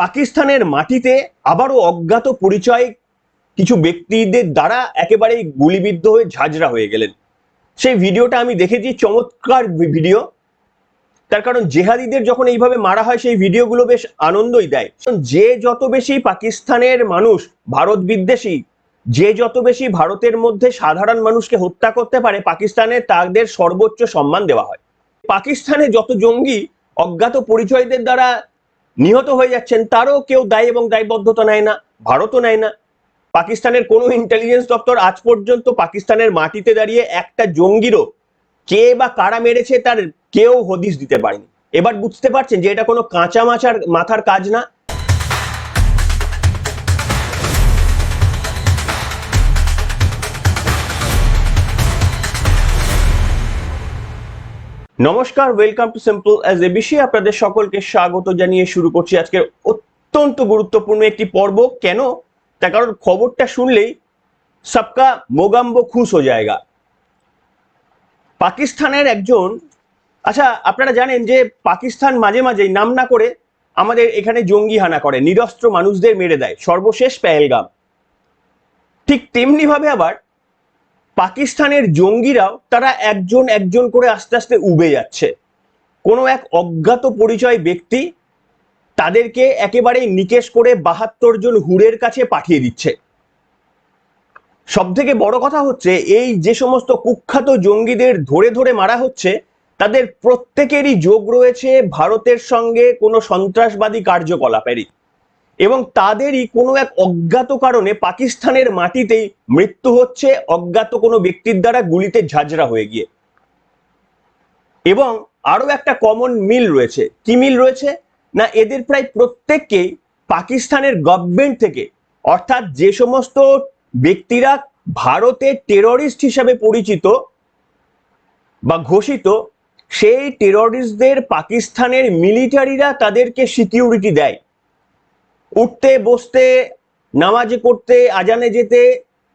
পাকিস্তানের মাটিতে আবারও অজ্ঞাত পরিচয় কিছু ব্যক্তিদের দ্বারা একেবারেই গুলিবিদ্ধ হয়ে ঝাঁঝরা হয়ে গেলেন। সেই ভিডিওটা আমি দেখেছি, চমৎকার ভিডিও। তার কারণ জেহাদিদের যখন এইভাবে মারা হয়, সেই ভিডিওগুলো বেশ আনন্দই দেয়। যে যত বেশি পাকিস্তানের মানুষ, ভারত বিদ্বেষী, যে যত বেশি ভারতের মধ্যে সাধারণ মানুষকে হত্যা করতে পারে, পাকিস্তানে তাদের সর্বোচ্চ সম্মান দেওয়া হয়। পাকিস্তানে যত জঙ্গি অজ্ঞাত পরিচয়দের দ্বারা নিহত হয়ে যাচ্ছেন, তারও কেউ দায় এবং দায়বদ্ধতা নেয় না, ভারতও নেয় না। পাকিস্তানের কোনো ইন্টেলিজেন্স দপ্তর আজ পর্যন্ত পাকিস্তানের মাটিতে দাঁড়িয়ে একটা জঙ্গিরও কে বা কারা মেরেছে তার কেউ হদিস দিতে পারেনি। এবার বুঝতে পারছেন যে এটা কোনো কাঁচা মাছার মাথার কাজ না। নমস্কার welcome to simple as a বিষয়ে আপনাদের সকলকে স্বাগত জানিয়ে শুরু করছি আজকের অত্যন্ত গুরুত্বপূর্ণ একটি পর্ব। কেন? তার কারণ খবরটা শুনলেই সবকা মোগাম্ব খুশ হয়ে জায়গা। পাকিস্তানের একজন আচ্ছা আপনারা জানেন যে পাকিস্তান মাঝে মাঝেই নাম না করে আমাদের এখানে জঙ্গি হানা করে, নিরস্ত্র মানুষদের মেরে দেয়, সর্বশেষ পেহেলগাম। ঠিক তেমনি ভাবে আবার পাকিস্তানের জঙ্গিরাও তারা একজন একজন করে আস্তে আস্তে উবে যাচ্ছে। কোনো এক অজ্ঞাত পরিচয় ব্যক্তি তাদেরকে একেবারেই নিকেশ করে বাহাত্তর জন হুরের কাছে পাঠিয়ে দিচ্ছে। সব থেকে বড় কথা হচ্ছে, এই যে সমস্ত কুখ্যাত জঙ্গিদের ধরে ধরে মারা হচ্ছে, তাদের প্রত্যেকেরই যোগ রয়েছে ভারতের সঙ্গে কোনো সন্ত্রাসবাদী কার্যকলাপেরই। এবং তাদেরই কোনো এক অজ্ঞাত কারণে পাকিস্তানের মাটিতেই মৃত্যু হচ্ছে অজ্ঞাত কোনো ব্যক্তির দ্বারা গুলিতে ঝাঁঝরা হয়ে গিয়ে। এবং আরও একটা কমন মিল রয়েছে। কি মিল রয়েছে? না, এদের প্রায় প্রত্যেককেই পাকিস্তানের গভর্নমেন্ট থেকে, অর্থাৎ যে সমস্ত ব্যক্তিরা ভারতের টেররিস্ট হিসাবে পরিচিত বা ঘোষিত, সেই টেররিস্টদের পাকিস্তানের মিলিটারিরা তাদেরকে সিকিউরিটি দেয়। উঠতে, বসতে, নামাজে করতে আজানে যেতে,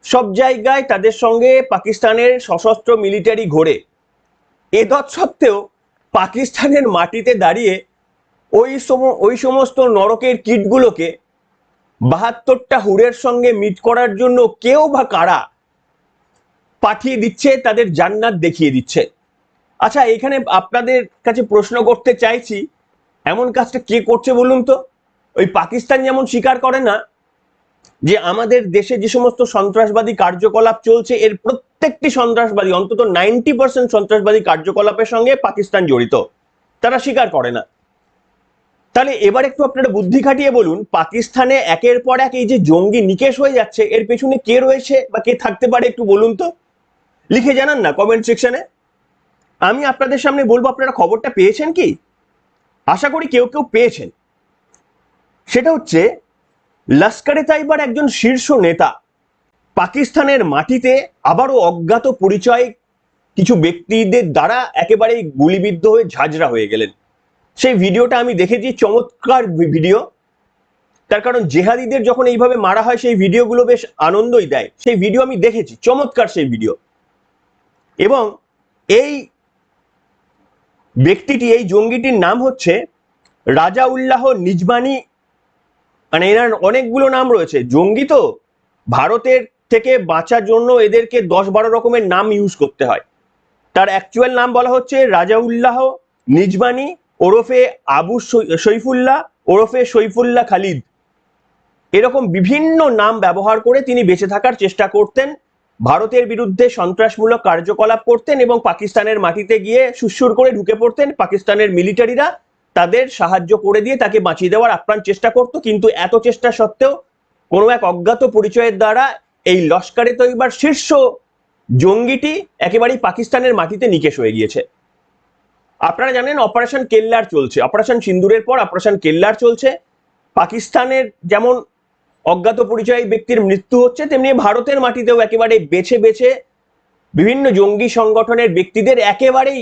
সব জায়গায় তাদের সঙ্গে পাকিস্তানের সশস্ত্র মিলিটারি ঘোরে। এ সত্ত্বেও পাকিস্তানের মাটিতে দাঁড়িয়ে ওই সম, ওই সমস্ত নরকের কিটগুলোকে বাহাত্তরটা হুরের সঙ্গে মিট করার জন্য কেউ বা কারা পাঠিয়ে দিচ্ছে, তাদের জান্নাত দেখিয়ে দিচ্ছে। আচ্ছা এখানে আপনাদের কাছে প্রশ্ন করতে চাইছি, এমন কাজটা কে করছে বলুন তো? ওই পাকিস্তান যেমন স্বীকার করে না যে আমাদের দেশে যে সমস্ত সন্ত্রাসবাদী কার্যকলাপ চলছে, এর প্রত্যেকটি সন্ত্রাসবাদী, অন্তত নাইনটি পার্সেন্ট সন্ত্রাসবাদী কার্যকলাপের সঙ্গে পাকিস্তান জড়িত। তারা স্বীকার করে না। তাহলে এবার একটু আপনারা বুদ্ধি খাটিয়ে বলুন, পাকিস্তানে একের পর এক এই যে জঙ্গি নিকেশ হয়ে যাচ্ছে, এর পেছনে কে রয়েছে বা কে থাকতে পারে একটু বলুন তো? লিখে জানান না কমেন্ট সেকশনে আমি আপনাদের সামনে বলব, আপনারা খবরটা পেয়েছেন কি? আশা করি কেউ কেউ পেয়েছেন। সেটা হচ্ছে, লস্করে তাইবার একজন শীর্ষ নেতা পাকিস্তানের মাটিতে আবারও অজ্ঞাত পরিচয় কিছু ব্যক্তিদের দ্বারা একেবারেই গুলিবিদ্ধ হয়ে ঝাঁঝরা হয়ে গেলেন। সেই ভিডিওটা আমি দেখেছি, চমৎকার ভিডিও। তার কারণ জেহাদিদের যখন এইভাবে মারা হয়, সেই ভিডিওগুলো বেশ আনন্দই দেয়। সেই ভিডিও আমি দেখেছি, চমৎকার সেই ভিডিও। এবং এই ব্যক্তিটি, এই জঙ্গিটির নাম হচ্ছে রাজা উল্লাহ নিজমানি মানে এনার অনেকগুলো নাম রয়েছে। জঙ্গি তো ভারতের থেকে বাঁচার জন্য এদেরকে দশ বারো রকমের নাম ইউজ করতে হয়। তার অ্যাকচুয়াল নাম বলা হচ্ছে রাজাউল্লাহ নিজমানি ওরফে আবু সৈফুল্লাহ ওরফে সৈফুল্লাহ খালিদ। এরকম বিভিন্ন নাম ব্যবহার করে তিনি বেঁচে থাকার চেষ্টা করতেন, ভারতের বিরুদ্ধে সন্ত্রাসমূলক কার্যকলাপ করতেন এবং পাকিস্তানের মাটিতে গিয়ে সুসুর করে ঢুকে পড়তেন পাকিস্তানের মিলিটারিরা তাদের সাহায্য করে দিয়ে তাকে বাঁচিয়ে দেওয়ার আপ্রাণ চেষ্টা করত। কিন্তু এত চেষ্টা সত্ত্বেও কোনো এক অজ্ঞাত পরিচয়ের দ্বারা এই লস্করে তৈবার শীর্ষ জঙ্গিটি একেবারেই পাকিস্তানের মাটিতে নিকেশ হয়ে গিয়েছে। আপনারা জানেন অপারেশন কেল্লার চলছে। অপারেশন সিন্দুরের পর অপারেশন কেল্লার চলছে। পাকিস্তানের যেমন অজ্ঞাত পরিচয় ব্যক্তির মৃত্যু হচ্ছে, তেমনি ভারতের মাটিতেও একেবারে বেছে বেছে বিভিন্ন জঙ্গি সংগঠনের ব্যক্তিদের একেবারেই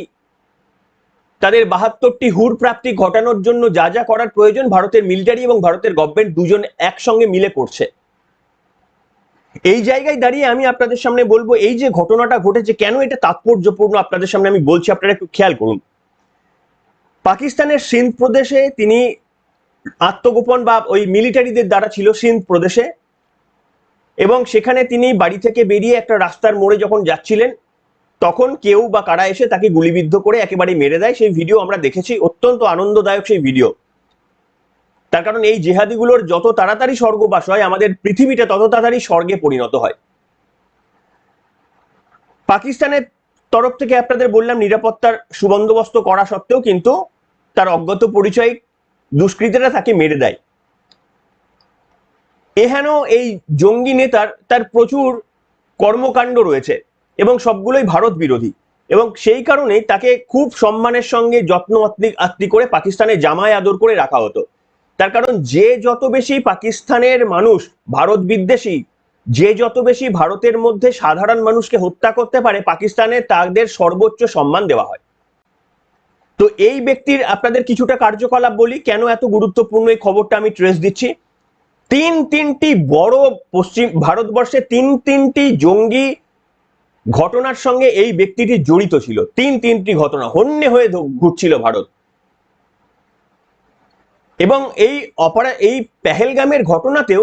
তাদের বাহাত্তরটি হুর প্রাপ্তি ঘটানোর জন্য যা যা করার প্রয়োজন ভারতের মিলিটারি এবং ভারতের গভর্নমেন্ট দুজন একসঙ্গে মিলে করছে। এই জায়গায় দাঁড়িয়ে আমি আপনাদের সামনে বলব, এই যে ঘটনাটা ঘটেছে, কেন এটা তাৎপর্যপূর্ণ আপনাদের সামনে আমি বলছি, আপনারা একটু খেয়াল করুন। পাকিস্তানের সিন্ধ প্রদেশে তিনি আত্মগোপন বা ওই মিলিটারিদের দ্বারা ছিল সিন্ধ প্রদেশে এবং সেখানে তিনি বাড়ি থেকে বেরিয়ে একটা রাস্তার মোড়ে যখন যাচ্ছিলেন তখন কেউ বা কারা এসে তাকে গুলিবিদ্ধ করে একেবারে মেরে দেয়, সেই ভিডিও আমরা দেখেছি। অত্যন্ত আনন্দদায়ক সেই ভিডিও তার কারণ এই জেহাদিগুলোর যত তাড়াতাড়ি স্বর্গবাস হয়, আমাদের পৃথিবীটা তত তাড়াতাড়ি স্বর্গে পরিণত হয়। পাকিস্তানের তরফ থেকে আপনাদের বললাম, নিরাপত্তার সুবন্দোবস্ত করা সত্ত্বেও কিন্তু তার অজ্ঞাত পরিচয় দুষ্কৃতীরা তাকে মেরে দেয়। এহেন এই জঙ্গি নেতার, তার প্রচুর কর্মকাণ্ড রয়েছে। এবং সবগুলোই ভারত বিরোধী। এবং সেই কারণেই তাকে খুব সম্মানের সঙ্গে যত্ন আত্মি করে পাকিস্তানে জামায় আদর করে রাখা হতো। তার কারণ যে যত বেশি পাকিস্তানের মানুষ ভারত বিদ্বেষী, যে যত বেশি ভারতের মধ্যে সাধারণ মানুষকে হত্যা করতে পারে, পাকিস্তানে তাদের সর্বোচ্চ সম্মান দেওয়া হয়। তো এই ব্যক্তির আপনাদের কিছুটা কার্যকলাপ বলি, কেন এত গুরুত্বপূর্ণ এই খবরটা আমি ট্রেস দিচ্ছি? তিন তিনটি বড় পশ্চিম, ভারতবর্ষে তিন তিনটি জঙ্গি ঘটনার সঙ্গে এই ব্যক্তিটি জড়িত ছিল। তিন তিনটি ঘটনা হন্যে হয়ে ঘুরছিল ভারত। এবং এই অপরা, এই পেহেলগামের ঘটনাতেও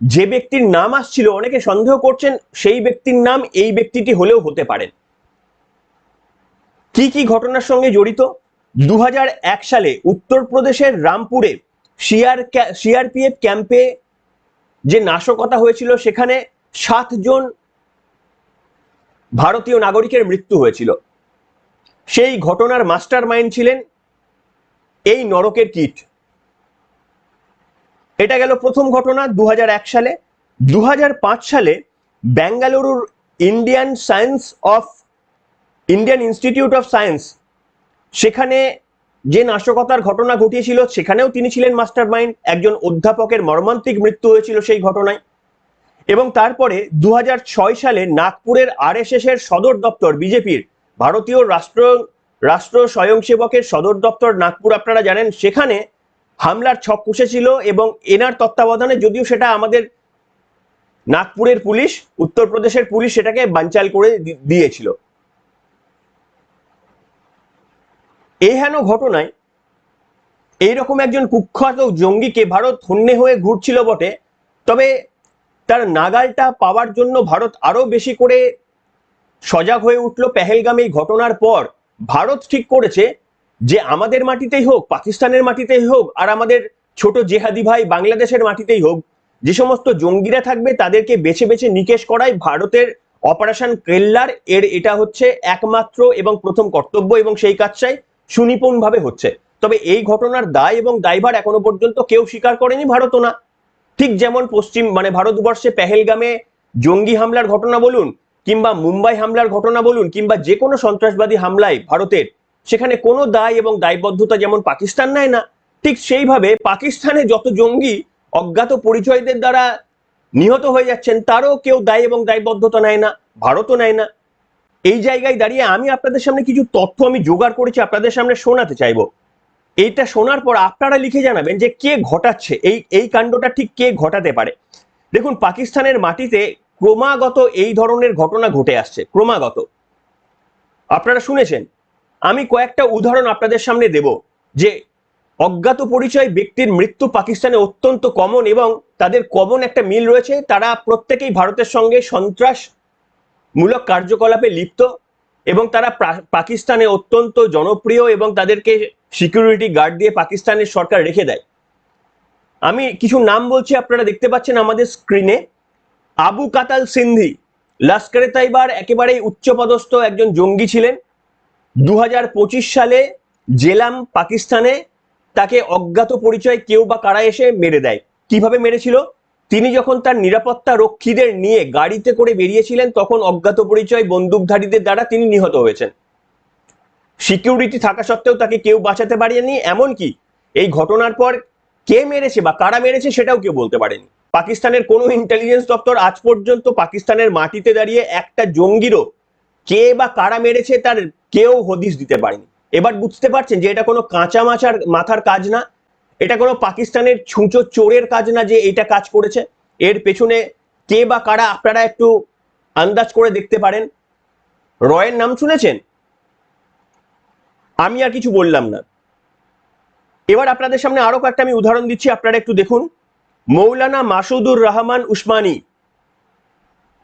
যে ব্যক্তির নাম আসছিল, অনেকে সন্দেহ করছেন সেই ব্যক্তির নাম এই ব্যক্তিটি হলেও হতে পারেন কি কি ঘটনার সঙ্গে জড়িত? দু হাজার এক সালে উত্তরপ্রদেশের রামপুরে সিআর সিআরপিএফ ক্যাম্পে যে নাশকতা হয়েছিল, সেখানে সাতজন ভারতীয় নাগরিকের মৃত্যু হয়েছিল। সেই ঘটনার মাস্টার মাইন্ড ছিলেন এই নরকের কিট। এটা গেল প্রথম ঘটনা দু হাজার এক সালে। দু হাজার পাঁচ সালে বেঙ্গালুরুর Indian science of, Indian institute of science, সেখানে যে নাশকতার ঘটনা ঘটিয়েছিল, সেখানেও তিনি ছিলেন মাস্টার মাইন্ড একজন অধ্যাপকের মর্মান্তিক মৃত্যু হয়েছিল সেই ঘটনায়। এবং তারপরে দু হাজার ছয় সালে নাগপুরের আরএসএস এর সদর দপ্তর, বিজেপির ভারতীয় রাষ্ট্র রাষ্ট্র স্বয়ংসেবকের সদর দপ্তর নাগপুর, আপনারা জানেন, সেখানে হামলার ছক কষেছিল এবং এনার তত্ত্বাবধানে যদিও সেটা আমাদের নাগপুরের পুলিশ, উত্তরপ্রদেশের পুলিশ সেটাকে বানচাল করে দিয়েছিল। এই হেন ঘটনায় এইরকম একজন কুখ্যাত জঙ্গিকে ভারত হন্যে হয়ে ঘুরছিল বটে, তবে তার নাগালটা পাওয়ার জন্য ভারত আরও বেশি করে সজাগ হয়ে উঠল পেহেলগাম এই ঘটনার পর। ভারত ঠিক করেছে যে আমাদের মাটিতেই হোক, পাকিস্তানের মাটিতেই হোক, আর আমাদের ছোট জেহাদি ভাই বাংলাদেশের মাটিতেই হোক, যে সমস্ত জঙ্গিরা থাকবে তাদেরকে বেছে বেছে নিকেশ করাই ভারতের অপারেশন কেল্লার। এর এটা হচ্ছে একমাত্র এবং প্রথম কর্তব্য এবং সেই কাজটাই সুনিপুণভাবে হচ্ছে। তবে এই ঘটনার দায় এবং দায়ভার এখনও পর্যন্ত কেউ স্বীকার করেনি ভারতও না। ঠিক যেমন পশ্চিম মানে ভারতবর্ষে পেহেলগামে জঙ্গি হামলার ঘটনা বলুন, কিংবা মুম্বাই হামলার ঘটনা বলুন, কিংবা যে কোনো সন্ত্রাসবাদী হামলায় ভারতের, সেখানে কোনো দায় এবং দায়বদ্ধতা যেমন পাকিস্তান নেয় না, ঠিক সেইভাবে পাকিস্তানে যত জঙ্গি অজ্ঞাত পরিচয়দের দ্বারা নিহত হয়ে যাচ্ছেন, তারও কেউ দায় এবং দায়বদ্ধতা নেয় না, ভারতও নেয় না। এই জায়গায় দাঁড়িয়ে আমি আপনাদের সামনে কিছু তথ্য আমি জোগাড় করেছি, আপনাদের সামনে শোনাতে চাইব। এইটা শোনার পর আপনারা লিখে জানাবেন যে কে ঘটাচ্ছে, এই এই কাণ্ডটা ঠিক কে ঘটাতে পারে। দেখুন, পাকিস্তানের মাটিতে ক্রমাগত এই ধরনের ঘটনা ঘটে আসছে, ক্রমাগত। আপনারা শুনেছেন, আমি কয়েকটা উদাহরণ আপনাদের সামনে দেব যে অজ্ঞাত পরিচয় ব্যক্তির মৃত্যু পাকিস্তানে অত্যন্ত কমন এবং তাদের কমন একটা মিল রয়েছে। তারা প্রত্যেকেই ভারতের সঙ্গে সন্ত্রাস মূলক কার্যকলাপে লিপ্ত। এবং তারা পাকিস্তানে অত্যন্ত জনপ্রিয় এবং তাদেরকে সিকিউরিটি গার্ড দিয়ে পাকিস্তানের সরকার রেখে দেয়। আমি কিছু নাম বলছি, আপনারা দেখতে পাচ্ছেন আমাদের স্ক্রিনে আবু কাতাল সিন্ধি, লস্করে তাইবার, একেবারেই উচ্চপদস্থ একজন জঙ্গি ছিলেন। দু হাজার পঁচিশ সালে জেলাম পাকিস্তানে তাকে অজ্ঞাত পরিচয় কেউ বা কারা এসে মেরে দেয়। কীভাবে মেরেছিল? তিনি যখন তার নিরাপত্তা রক্ষীদের নিয়ে গাড়িতে করে বেরিয়েছিলেন, তখন অজ্ঞাত পরিচয় বন্দুকধারীদের দ্বারা তিনি নিহত হয়েছেন। সিকিউরিটি থাকা সত্ত্বেও তাকে কেউ বাঁচাতে পারেনি, এমনকি এই ঘটনার পর কে মেরেছে বা কারা মেরেছে সেটাও কেউ বলতে পারেনি। পাকিস্তানের কোনো ইন্টেলিজেন্স দপ্তর আজ পর্যন্ত পাকিস্তানের মাটিতে দাঁড়িয়ে একটা জঙ্গিরও কে বা কারা মেরেছে তার কেউ হদিস দিতে পারেনি। এবার বুঝতে পারছেন যে এটা কোনো কাঁচা মাচার মাথার কাজ না। এটা কোনো পাকিস্তানের ছুঁচো চোরের কাজ না যে এটা কাজ করেছে। এর পেছনে কে বা কারা, আপনারা একটু আন্দাজ করে দেখতে পারেন। রয়ের নাম শুনেছেন? আমি আর কিছু বললাম না। এবার আপনাদের সামনে আরও কয়েকটা আমি উদাহরণ দিচ্ছি, আপনারা একটু দেখুন। মৌলানা মাসুদুর রহমান উসমানী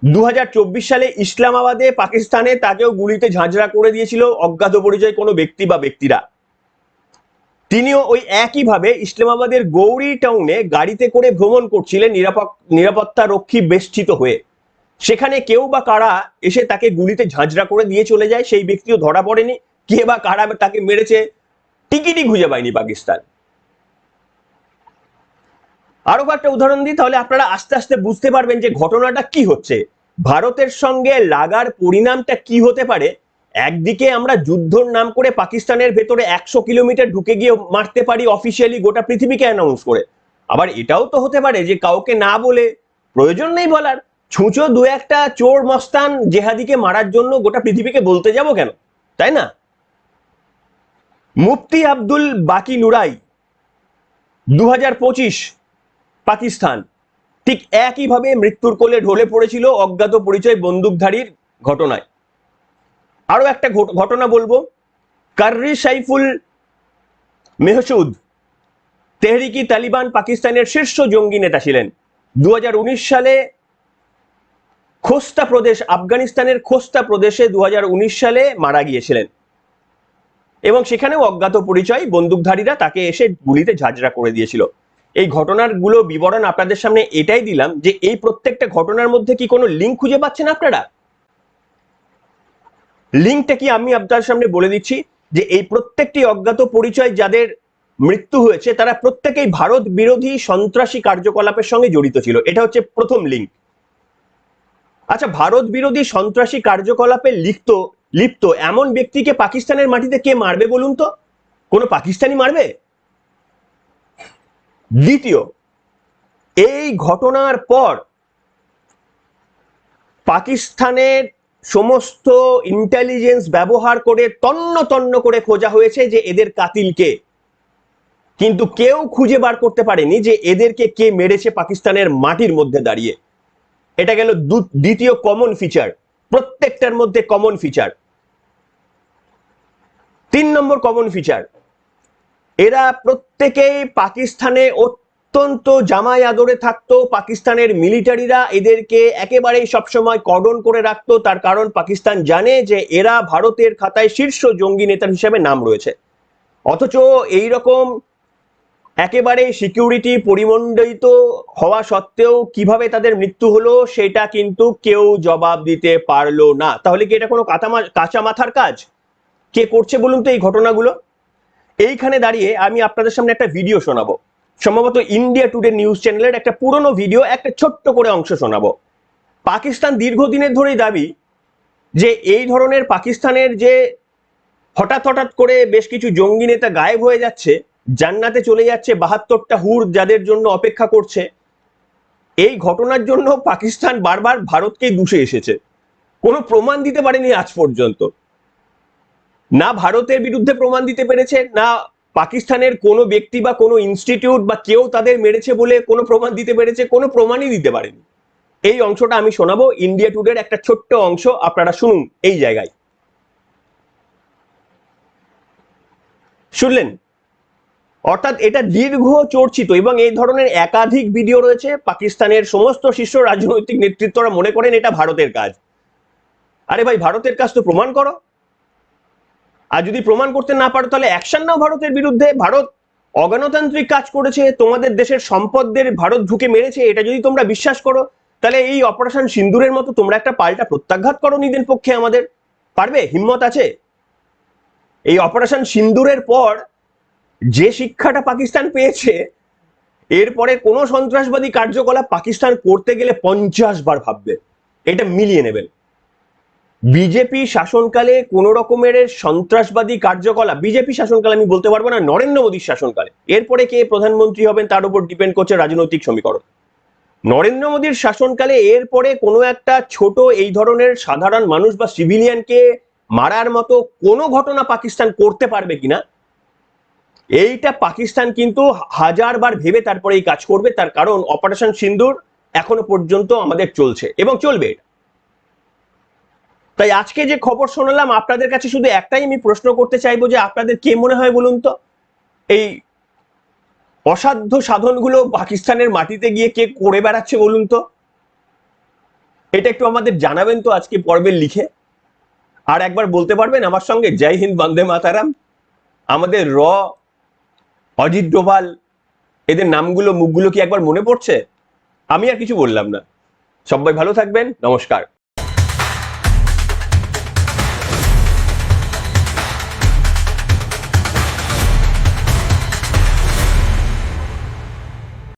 দু সালে ইসলামাবাদে পাকিস্তানে তাকেও গুলিতে ঝাঁঝরা করে দিয়েছিল অজ্ঞাত পরিচয় কোনো ব্যক্তি বা ব্যক্তিরা। তিনিও ওই একইভাবে ইসলামাবাদের গৌরী টাউনে গাড়িতে করে ভ্রমণ করছিলেন নিরাপত্তা রক্ষী বেষ্টিত হয়ে। সেখানে কেউ বা কারা এসে তাকে গুলিতে ঝাঁঝরা করে দিয়ে চলে যায়, সেই ব্যক্তিও ধরা পড়েনি। কে বা কারা তাকে মেরেছে, টিকিটই খুঁজে পায়নি পাকিস্তান। আরও কয়েকটা উদাহরণ দিই, তাহলে আপনারা আস্তে আস্তে বুঝতে পারবেন যে ঘটনাটা কি হচ্ছে। ভারতের সঙ্গে লাগার পরিণামটা কি হতে পারে একদিকে আমরা যুদ্ধর নাম করে পাকিস্তানের ভেতরে একশো কিলোমিটার ঢুকে গিয়ে মারতে পারি অফিসিয়ালি গোটা পৃথিবীকে অ্যানাউন্স করে। আবার এটাও তো হতে পারে যে কাউকে না বলে প্রয়োজন নেই বলার। ছুঁচো দু একটা চোর মস্তান জেহাদিকে মারার জন্য গোটা পৃথিবীকে বলতে যাব কেন? তাই না? মুফতি আব্দুল বাকি নুরাই দু পাকিস্তান। ঠিক একইভাবে মৃত্যুর কোলে ঢলে পড়েছিল অজ্ঞাত পরিচয় বন্দুকধারীর ঘটনায়। আরও একটা ঘটনা বলব। কার্রি সাইফুল মেহসুদ তেহরিকি তালিবান পাকিস্তানের শীর্ষ জঙ্গি নেতা ছিলেন। দুহাজার উনিশ সালে খোস্তা প্রদেশ, আফগানিস্তানের খোস্তা প্রদেশে দু হাজার উনিশ সালে মারা গিয়েছিলেন। এবং সেখানেও অজ্ঞাত পরিচয় বন্দুকধারীরা তাকে এসে গুলিতে ঝাঁঝরা করে দিয়েছিল। এই ঘটনারগুলো বিবরণ আপনাদের সামনে এটাই দিলাম যে এই প্রত্যেকটা ঘটনার মধ্যে কি কোনো লিঙ্ক খুঁজে পাচ্ছেন আপনারা? লিঙ্কটা কি আমি আপনার সামনে বলে দিচ্ছি যে এই প্রত্যেকটি অজ্ঞাত পরিচয় যাদের মৃত্যু হয়েছে, তারা প্রত্যেকেই ভারত বিরোধী সন্ত্রাসী কার্যকলাপের সঙ্গে জড়িত ছিল। এটা হচ্ছে প্রথম লিঙ্ক আচ্ছা ভারত বিরোধী সন্ত্রাসী কার্যকলাপে লিপ্ত লিপ্ত এমন ব্যক্তিকে পাকিস্তানের মাটিতে কে মারবে বলুন তো? কোনো পাকিস্তানি মারবে? দ্বিতীয়, এই ঘটনার পর পাকিস্তানের সমস্ত ইন্টেলিজেন্স ব্যবহার করে তন্ন তন্ন করে খোঁজা হয়েছে যে এদের কাতিলকে কিন্তু কেউ খুঁজে বার করতে পারেনি যে এদেরকে কে মেরেছে পাকিস্তানের মাটির মধ্যে দাঁড়িয়ে। এটা গেল দ্বিতীয় কমন ফিচার প্রত্যেকটার মধ্যে কমন ফিচার তিন নম্বর কমন ফিচার এরা প্রত্যেকেই পাকিস্তানে অত্যন্ত জামাই আদরে থাকতো। পাকিস্তানের মিলিটারিরা এদেরকে একেবারেই সবসময় কর্ডন করে রাখতো। তার কারণ পাকিস্তান জানে যে এরা ভারতের খাতায় শীর্ষ জঙ্গি নেতা হিসেবে নাম রয়েছে। অথচ এই রকম একেবারে সিকিউরিটি পরিমণ্ডিত হওয়া সত্ত্বেও কীভাবে তাদের মৃত্যু হলো, সেটা কিন্তু কেউ জবাব দিতে পারল না। তাহলে কি এটা কোনো কাঁচা মাথার কাজ? কে করছে বলুন তো এই ঘটনাগুলো? এইখানে দাঁড়িয়ে আমি আপনাদের সামনে একটা ভিডিও শোনাবো। সম্ভবত ইন্ডিয়া টুডে নিউজ চ্যানেলের একটা পুরনো ভিডিও একটা ছোট্ট করে অংশ শোনাবো। পাকিস্তান দীর্ঘদিনের ধরেই দাবি যে এই ধরনের পাকিস্তানের যে হঠাৎ হঠাৎ করে বেশ কিছু জঙ্গি নেতা গায়েব হয়ে যাচ্ছে, জান্নাতে চলে যাচ্ছে, বাহাত্তরটা হুর যাদের জন্য অপেক্ষা করছে, এই ঘটনার জন্য পাকিস্তান বারবার ভারতকেই দুষে এসেছে। কোনো প্রমাণ দিতে পারেনি আজ পর্যন্ত। না ভারতের বিরুদ্ধে প্রমাণ দিতে পেরেছে, না পাকিস্তানের কোনো ব্যক্তি বা কোনো ইনস্টিটিউট বা কেউ তাদের মেরেছে বলে কোনো প্রমাণ দিতে পেরেছে, কোনো প্রমাণই দিতে পারেনি। এই অংশটা আমি শোনাবো। ইন্ডিয়া টুডের একটা ছোট্ট অংশ, আপনারা শুনুন এই জায়গায়। শুনলেন? অর্থাৎ এটা দীর্ঘ চর্চিত এবং এই ধরনের একাধিক ভিডিও রয়েছে। পাকিস্তানের সমস্ত শীর্ষ রাজনৈতিক নেতৃত্বরা মনে করেন এটা ভারতের কাজ। আরে ভাই, ভারতের কাজ তো প্রমাণ করো। আর যদি প্রমাণ করতে না পারো, তাহলে অ্যাকশন নাও ভারতের বিরুদ্ধে। ভারত অগণতান্ত্রিক কাজ করেছে, তোমাদের দেশের সম্পদদের ভারত ঢুকে মেরেছে, এটা যদি তোমরা বিশ্বাস করো, তাহলে এই অপারেশন সিন্দুরের মতো তোমরা একটা পাল্টা প্রত্যাঘাত করো নিজের পক্ষে আমাদের। পারবে? হিম্মত আছে? এই অপারেশন সিন্দুরের পর যে শিক্ষাটা পাকিস্তান পেয়েছে, এরপরে কোনো সন্ত্রাসবাদী কার্যকলাপ পাকিস্তান করতে গেলে পঞ্চাশ বার ভাববে। এটা মিলিয়ে নেবেন বিজেপি শাসনকালে কোন রকমের সন্ত্রাসবাদী কার্যকলাপ, বিজেপি শাসনকালে আমি বলতে পারব না, নরেন্দ্র মোদীর শাসনকালে। এরপরে কে প্রধানমন্ত্রী হবেন তার উপর ডিপেন্ড করছে রাজনৈতিক সমীকরণ। নরেন্দ্র মোদীর শাসনকালে এরপরে কোনো একটা ছোট এই ধরনের সাধারণ মানুষ বা সিভিলিয়ানকে মারার মতো কোনো ঘটনা পাকিস্তান করতে পারবে কিনা, এইটা পাকিস্তান কিন্তু হাজার বার ভেবে তারপরে এই কাজ করবে, তার কারণ অপারেশন সিন্দুর এখনও পর্যন্ত আমাদের চলছে এবং চলবে এটা। তাই আজকে যে খবর শোনালাম, আপনাদের কাছে শুধু একটাই আমি প্রশ্ন করতে চাইব যে আপনাদের কে মনে হয় বলুন তো? এই অসাধ্য সাধনগুলো পাকিস্তানের মাটিতে গিয়ে কে করে বেড়াচ্ছে বলুন তো? এটা একটু আমাদের জানাবেন তো আজকে পর্বের লিখে। আর একবার বলতে পারবেন আমার সঙ্গে জয় হিন্দ, বন্দে মাতারাম। আমাদের র, অজিত ডোভাল, এদের নামগুলো, মুখগুলো কি একবার মনে পড়ছে? আমি আর কিছু বললাম না। সবাই ভালো থাকবেন, নমস্কার।